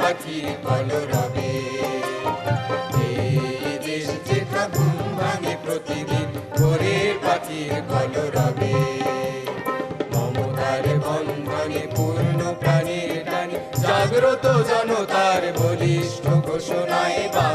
পাখির কলরবে। এই দেশ যেথা ঘুম ভাঙে প্রতিদিন ভোরের পাখির কলরবে। মমতার বন্ধনে পূর্ণ প্রাণীর টানে, জাগ্রত জনতার বলিষ্ঠ ঘোষণায় বাংলাদেশ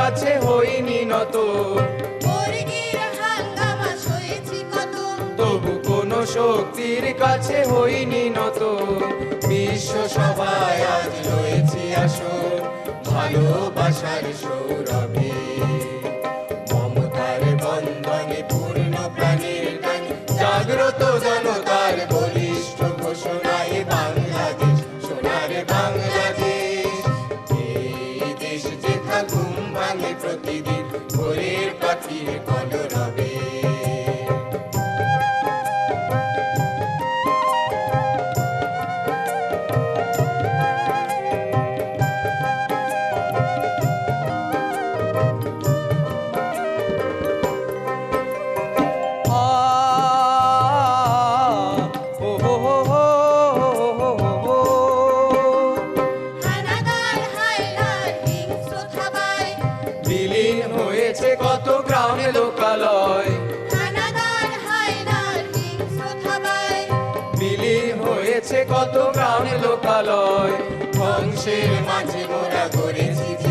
কাছে হইনি নত। তবু কোনো শক্তির কাছে হইনি নত। বিশ্ব সভায় আজ রয়েছি আসো ভালোবাসার সৌরভে। প্রতিদিন ভোরের পাখির কত প্রাণ লোকালয়। বংশের মাঝে মোরা করেছি